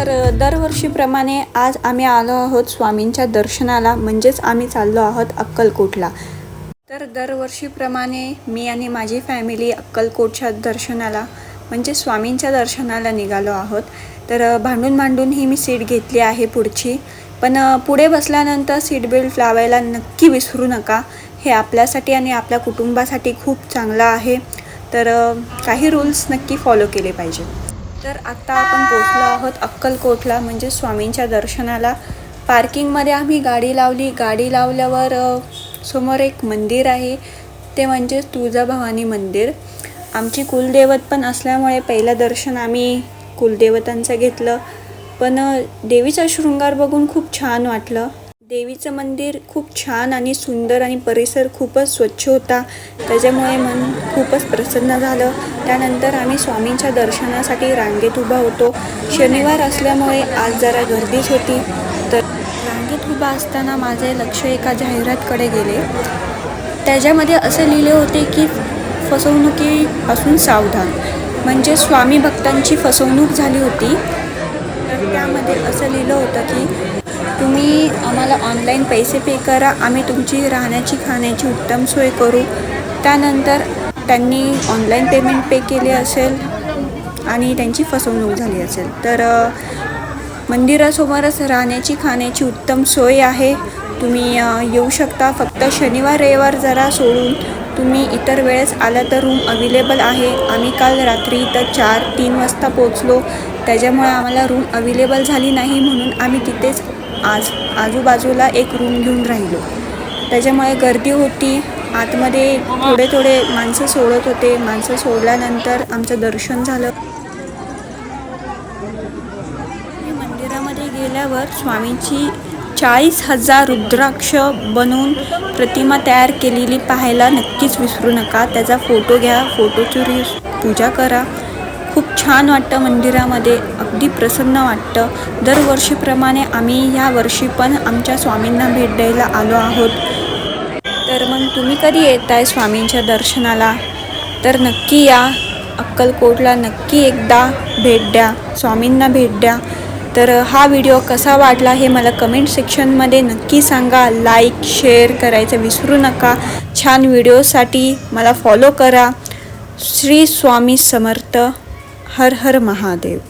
तर दरवर्षीप्रमाणे आज आम्ही आलो आहोत स्वामींच्या दर्शनाला. म्हणजेच आम्ही चाललो आहोत अक्कलकोटला. तर दरवर्षीप्रमाणे मी आणि माझी फॅमिली अक्कलकोटच्या दर्शनाला म्हणजे स्वामींच्या दर्शनाला निघालो आहोत. तर भांडून भांडून ही मी सीट घेतली आहे पुढची. पण पुढे बसल्यानंतर सीट बेल्ट लावायला नक्की विसरू नका. हे आपल्यासाठी आणि आपल्या कुटुंबासाठी खूप चांगलं आहे. तर काही रूल्स नक्की फॉलो केले पाहिजे. तर आत्ता आपण पोचलो आहोत अक्कलकोटला म्हणजे स्वामींच्या दर्शनाला. पार्किंगमध्ये आम्ही गाडी लावली. गाडी लावल्यावर समोर एक मंदिर आहे. ते म्हणजे तुळजाभवानी मंदिर. आमची कुलदैवत पण असल्यामुळे पहिलं दर्शन आम्ही कुलदेवतांचं घेतलं. पण देवीचा शृंगार बघून खूप छान वाटलं. देवीचं मंदिर खूप छान आणि सुंदर आणि परिसर खूपच स्वच्छ होता. त्याच्यामुळे मन खूपच प्रसन्न झालं. त्यानंतर आम्ही स्वामींच्या दर्शनासाठी रांगेत उभा होतो. शनिवार असल्यामुळे आज जरा गर्दीच होती. तर रांगेत उभा असताना माझे लक्ष एका जाहिरातकडे गेले. त्याच्यामध्ये असे लिहिले होते की फसवणुकीपासून सावधान. म्हणजे स्वामी भक्तांची फसवणूक झाली होती. तर त्यामध्ये असं लिहिलं होतं की तुम्ही आम्हाला ऑनलाईन पैसे पे करा. आम्ही तुमची राहण्याची खाण्याची उत्तम सोय करू. त्यानंतर त्यांनी ऑनलाईन पेमेंट पे केले असेल आणि त्यांची फसवणूक झाली असेल. तर मंदिरासमोरच राहण्याची खाण्याची उत्तम सोय आहे. तुम्ही येऊ शकता. फक्त शनिवार रविवार जरा सोडून तुम्ही इतर वेळेस आला तर रूम अवेलेबल आहे. आम्ही काल रात्री इथं चार तीन वाजता पोचलो त्याच्यामुळे आम्हाला रूम अवेलेबल झाली नाही म्हणून आम्ही तिथेच आज आजूबाजूला एक रूम घेऊन राहिलो. त्याच्यामुळे गर्दी होती. आतमध्ये थोडे थोडे माणसं सोडत होते. माणसं सोडल्यानंतर आमचं दर्शन झालं. मंदिरामध्ये गेल्यावर स्वामींची चाळीस हजार रुद्राक्ष बनवून प्रतिमा तयार केलेली पाहायला नक्कीच विसरू नका. त्याचा फोटो घ्या फोटोची पूजा करा. खूप छान वाटतं मंदिरामध्ये. अगदी प्रसन्न वाटतं. दरवर्षीप्रमाणे आम्ही ह्या वर्षी पण आमच्या स्वामींना भेट द्यायला आलो आहोत. तर मग तुम्ही कधी येत आहे स्वामींच्या दर्शनाला? तर नक्की या. अक्कलकोटला नक्की एकदा भेट द्या. स्वामींना भेट द्या. तर हा व्हिडिओ कसा वाटला हे मला कमेंट सेक्शनमध्ये नक्की सांगा. लाईक शेअर करायचं विसरू नका. छान व्हिडिओसाठी मला फॉलो करा. श्री स्वामी समर्थ. हर हर महादेव।